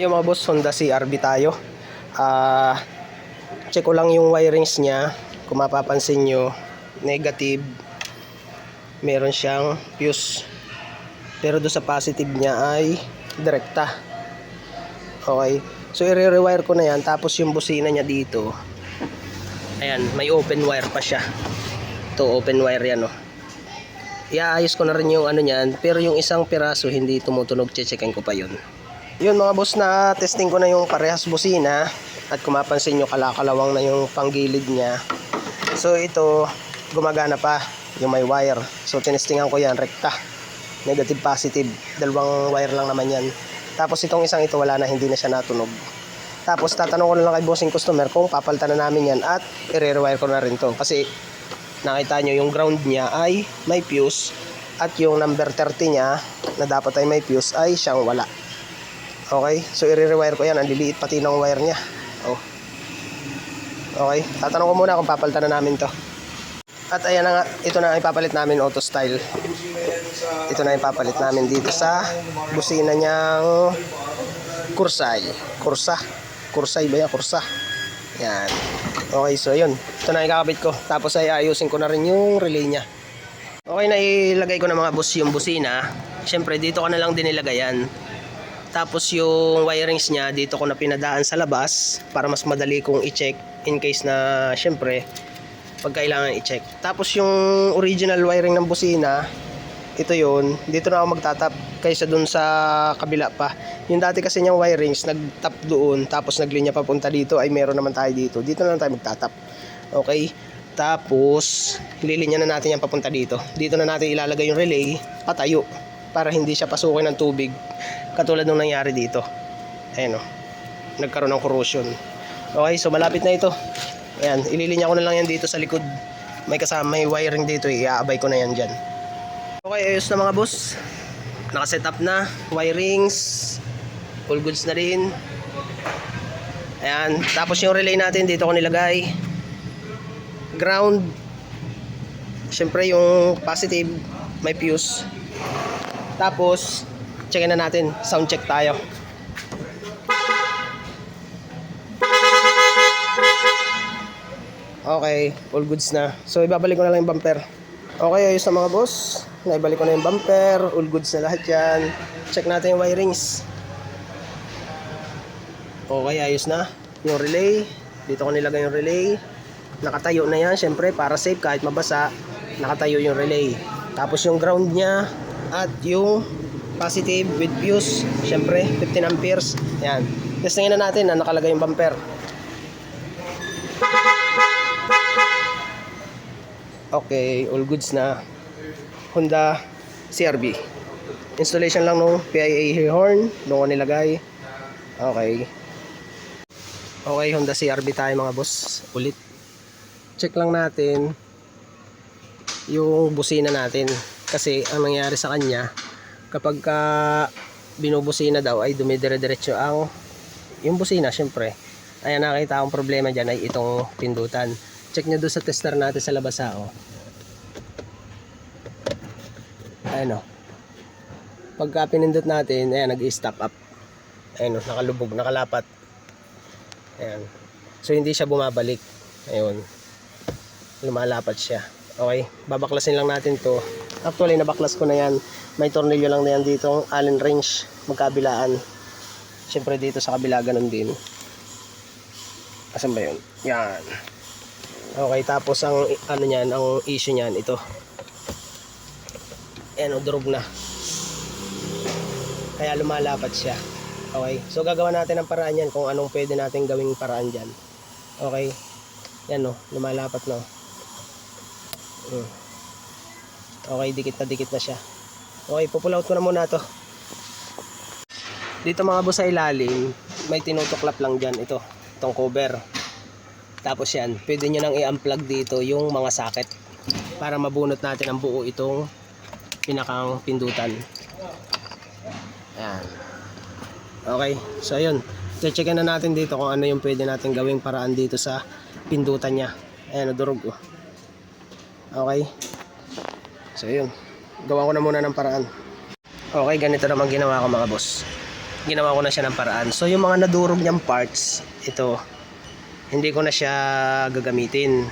Yung mga boss, Honda CRV tayo. Ah, check ko lang yung wirings niya. Kung mapapansin nyo, negative. Meron siyang fuse. Pero doon sa positive niya ay direkta. Okay. So, i-rewire ko na yan. Tapos yung busina niya dito. Ayan, may open wire pa siya. Ito, open wire yan, oh. Iaayos ko na rin yung ano niyan. Pero yung isang piraso, hindi tumutunog. Checkin ko pa yun. Yun mga boss na testing ko na yung parehas busina. At kung mapansin nyo, kalakalawang na yung panggilid niya. So, ito, gumagana pa yung may wire. So, tinestingan ko yan, rekta. Negative, positive. Dalawang wire lang naman yan. Tapos itong isang ito wala na, hindi na siya natunog. Tapos tatanong ko na lang kay bossing customer kung papalitan na namin yan at i-rewire ko na rin to. Kasi nakita nyo yung ground niya ay may fuse at yung number 30 niya na dapat ay may fuse ay siyang wala. Okay? So i-rewire ko yan. Ang liliit pati ng wire niya. Oh. Okay? Tatanong ko muna kung papalitan na namin to. At ayan na nga, ito na ipapalit namin auto style. Ito na ipapalit namin dito sa busina niyang Kursay. Kursa. Kursay ba yan? Kursa. Yan. Okay, so yun. Ito na ikakabit ko. Tapos ay ayusin ko na rin yung relay niya. Okay, na ko na mga bus yung busina. Siyempre, dito ko na lang din ilagay yan. Tapos yung wirings niya, dito ko na pinadaan sa labas para mas madali kong i-check in case na, siyempre, pag kailangan i-check. Tapos yung original wiring ng busina, ito yun, dito na ako magtatap kaysa dun sa kabila pa. Yung dati kasi niyang wirings, nagtap doon, tapos naglinya papunta dito, ay meron naman tayo dito. Dito na lang tayo magtatap. Okay? Tapos, lilinya na natin yan papunta dito. Dito na natin ilalagay yung relay, patayo, para hindi siya pasukin ng tubig. Katulad nung nangyari dito. Ayan o. Nagkaroon ng corrosion. Okay, so malapit na ito. Ayan, ililinya ko na lang yan dito sa likod. May kasama, may wiring dito, iaabay ko na yan dyan. Okay, ayos na mga boss. Nakaset up na, wirings, all goods na rin. Ayan, tapos yung relay natin dito ko nilagay. Ground. Siyempre yung positive, may fuse. Tapos, checkin na natin, sound check tayo. Okay, all goods na. So ibabalik ko na lang yung bumper. Okay, ayos na mga boss. Naibalik ko na yung bumper, all goods na lahat yan. Check natin yung wirings. Okay, ayos na. Yung relay, dito ko nilagay yung relay. Nakatayo na yan, syempre para safe kahit mabasa, nakatayo yung relay. Tapos yung ground niya at yung positive with fuse, syempre 15 amperes. Yan. Testingin na natin na nakalagay yung bumper. Okay, all goods na. Honda CRV. Installation lang nung PIA horn, ko nilagay. Okay. Okay, Honda CRV tayo mga boss. Ulit. Check lang natin yung busina natin. Kasi ang nangyari sa kanya, kapag ka binubusina daw ay dumidire-diretso ang yung busina syempre. Ayan nakita akong problema dyan ay itong pindutan. Check nyo doon sa tester natin sa labas ha, oh. Ayan o. Pagka pinindot natin, ayan, nag-stop up. Ayan o, nakalubog, nakalapat. Ayan. So, hindi siya bumabalik. Ayun. Lumalapat siya. Okay, babaklasin lang natin to. Actually, nabaklas ko na yan. May tornilyo lang na yan dito, allen wrench, magkabilaan. Siyempre dito sa kabila, ganun din. Asan ba yun? Yan. Okay, tapos ang ano niyan, ang issue niyan ito. Ayan, o, durog na. Kaya lumalapat siya. Okay, so gagawa natin ang paraan yan kung anong pwede natin gawing paraan dyan. Okay, yan o, lumalapat no. Mm. Okay, dikit na dikit na siya. Okay, pupull out ko na muna to. Dito mga boss sa ilalim, may tinutuklap lang dyan. Ito, itong cover. Tapos yan, pwede nyo nang i-unplug dito yung mga socket para mabunot natin ang buo itong pinakang pindutan. Ayan. Okay, so ayun. Checkin na natin dito kung ano yung pwede natin gawing paraan dito sa pindutan niya. Ayan, durog oh. Okay. So ayun. Gawa ko na muna ng paraan. Okay, ganito naman ginawa ko mga boss. ginawa ko na siya ng paraan. So yung mga nadurog niyang parts, ito, hindi ko na siya gagamitin.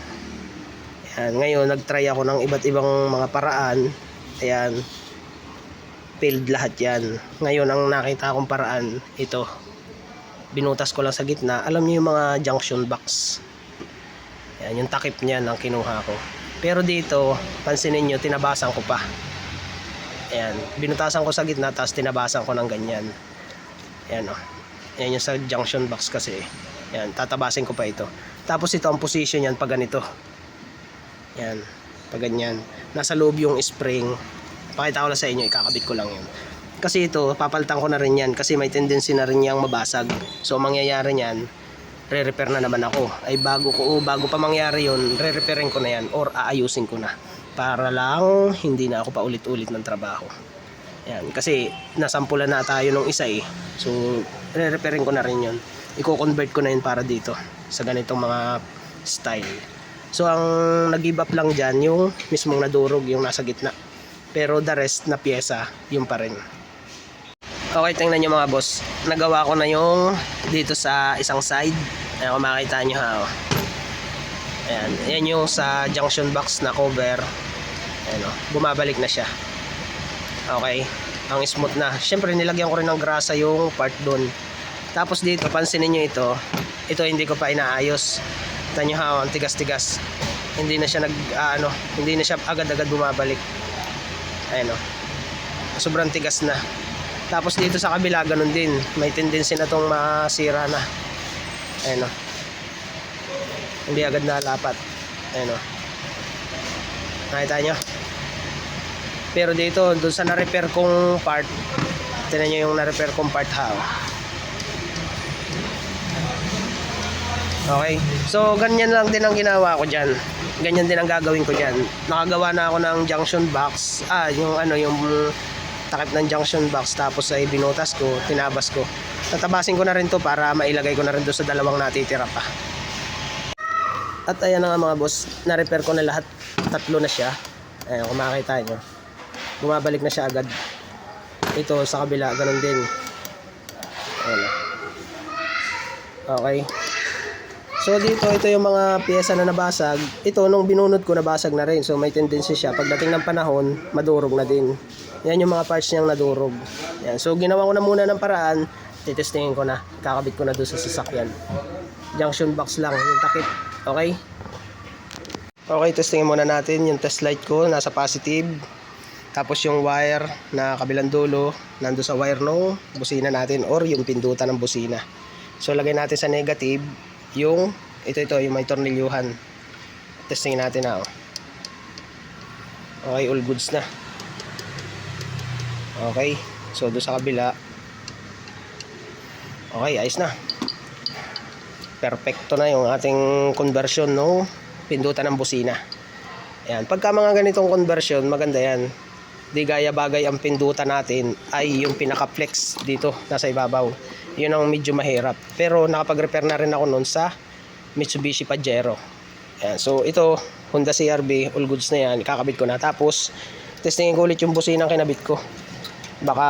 Ayan, ngayon nagtry ako ng iba't ibang mga paraan. Ayan, failed lahat yan. Ngayon ang nakita kong paraan, ito. Binutas ko lang sa gitna. Alam niyo yung mga junction box. Ayan, yung takip niyan ang kinuha ko. Pero dito, pansinin nyo, tinabasan ko pa. Ayan, binutasan ko sa gitna, tapos tinabasan ko ng ganyan. Ayan o. Ayan yung sa junction box kasi. Ayan, tatabasin ko pa ito. Tapos ito ang position yan pag ganito. Ayan, pag ganyan. Nasa loob yung spring. Pakita ko lang sa inyo, ikakabit ko lang yun. Kasi ito, papalitan ko na rin yan kasi may tendency na rin niyang mabasag. So, ang mangyayari niyan, re-repair na naman ako. Ay bago ko, oh, bago pa mangyari yun, re-repairin ko na yan or aayusin ko na. Para lang hindi na ako paulit-ulit ng trabaho. Yan, kasi nasampulan na tayo nung isa eh. So, re-repairin ko na rin yun. Iko-convert ko na yun para dito sa ganitong mga style. So, ang nag-give up lang dyan, yung mismong nadurog, yung nasa gitna. Pero the rest na pyesa, yung pa rin. Okay, tingnan nyo mga boss. Nagawa ko na yung dito sa isang side. Ayan, kung makita nyo ha. Oh. Ayan, ayan yung sa junction box na cover. Ayan oh, bumabalik na siya. Okay, ang smooth na. Siyempre, nilagyan ko rin ng grasa yung part doon. Tapos dito, pansinin nyo ito. Ito hindi ko pa inaayos. Tignan nyo ha, oh, ang tigas-tigas. Hindi na siya nag, ah, ano, hindi na siya agad-agad bumabalik. Ayan oh. Sobrang tigas na. Tapos dito sa kabila, ganun din. May tendency na tong masira na. Ayan o. Hindi agad nalapat. Ayan o. Nakita nyo? Pero dito, dun sa na-repair kong part, tinan nyo yung na-repair kong part ha. oh. Okay. So, ganyan lang din ang ginawa ko dyan. Ganyan din ang gagawin ko dyan. Nakagawa na ako ng junction box. Ah, yung ano, yung takip ng junction box tapos ay binutas ko, tinabas ko. Tatabasin ko na rin to para mailagay ko na rin doon sa dalawang natitira pa. At ayan na nga mga boss, na-repair ko na lahat. Tatlo na siya. Ayan, kung makikita nyo. Bumabalik na siya agad. Ito sa kabila, ganun din. Ayan. Okay. So dito, ito yung mga piyesa na nabasag. Ito, nung binunod ko, nabasag na rin. So may tendency siya. Pagdating ng panahon, madurog na din. Yan yung mga parts niyang nadurog. Yan. So ginawa ko na muna ng paraan. Titestingin ko na. Kakabit ko na doon sa sasakyan. Junction box lang, yung takip. Okay? Okay, testingin muna natin yung test light ko. Nasa positive. Tapos yung wire na kabilang dulo, nando sa wire no busina natin or yung pindutan ng busina. So lagay natin sa negative yung ito ito yung may tornilyuhan. Testingin natin na. oh. Okay, all goods na. Okay. So doon sa kabila. Okay, ayos na. Perfecto na yung ating conversion no pindutan ng busina. Ayan, pagka mga ganitong conversion, maganda yan. Di gaya bagay ang pindutan natin ay yung pinaka-flex dito, nasa ibabaw. Yun ang medyo mahirap. Pero nakapag-repair na rin ako noon sa Mitsubishi Pajero. Ayan, so ito, Honda CRV, all goods na yan. Kakabit ko na. Tapos, testingin ko ulit yung busina ang kinabit ko. Baka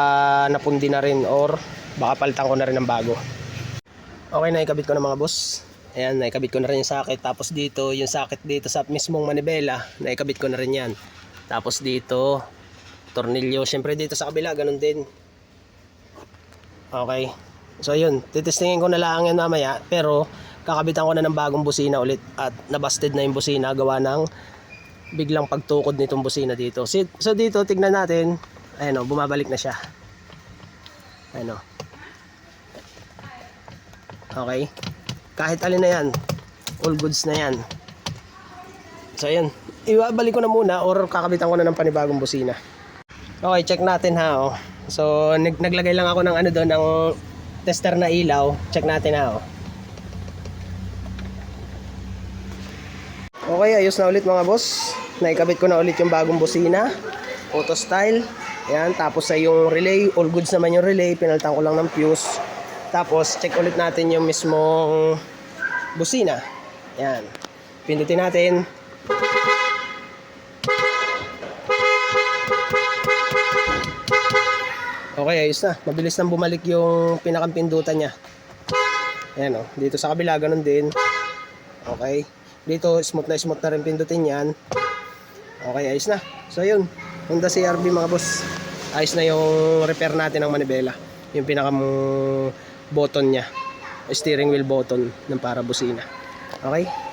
napundi na rin or baka palitan ko na rin ng bago. Okay na ikabit ko na mga boss. Ayan, naikabit ko na rin yung socket. Tapos dito, yung socket dito sa mismong manibela, naikabit ko na rin yan. Tapos dito, tornilyo. Siyempre dito sa kabila, ganun din. Okay. So yun, titestingin ko na lang yan mamaya. Pero, kakabitan ko na ng bagong busina ulit. At nabasted na yung busina, gawa ng biglang pagtukod nitong busina dito. So dito, tignan natin. Ayan o, bumabalik na siya. Ayan o. Okay. Kahit alin na yan. All goods na yan. So yun. Ibabalik ko na muna or kakabitan ko na ng panibagong busina. Okay, check natin ha. Oh. So nag naglagay lang ako ng ano doon ng tester na ilaw. Check natin ha. Oh. Okay, ayos na ulit mga boss. Naikabit ko na ulit yung bagong busina. Auto style. Ayan, tapos ay yung relay. All goods naman yung relay. Pinalitan ko lang ng fuse. Tapos, check ulit natin yung mismong busina. Ayan. Pindutin natin. Okay, ayos na. Mabilis nang bumalik yung pinakang pindutan niya. Ayan o. Dito sa kabila, ganun din. Okay. Dito, smooth na smooth na rin pindutin yan. Okay, ayos na. So, yun. Honda CRV mga boss. Ayos na yung repair natin ng manibela. Yung pinakang button niya. Steering wheel button ng para busina. Okay?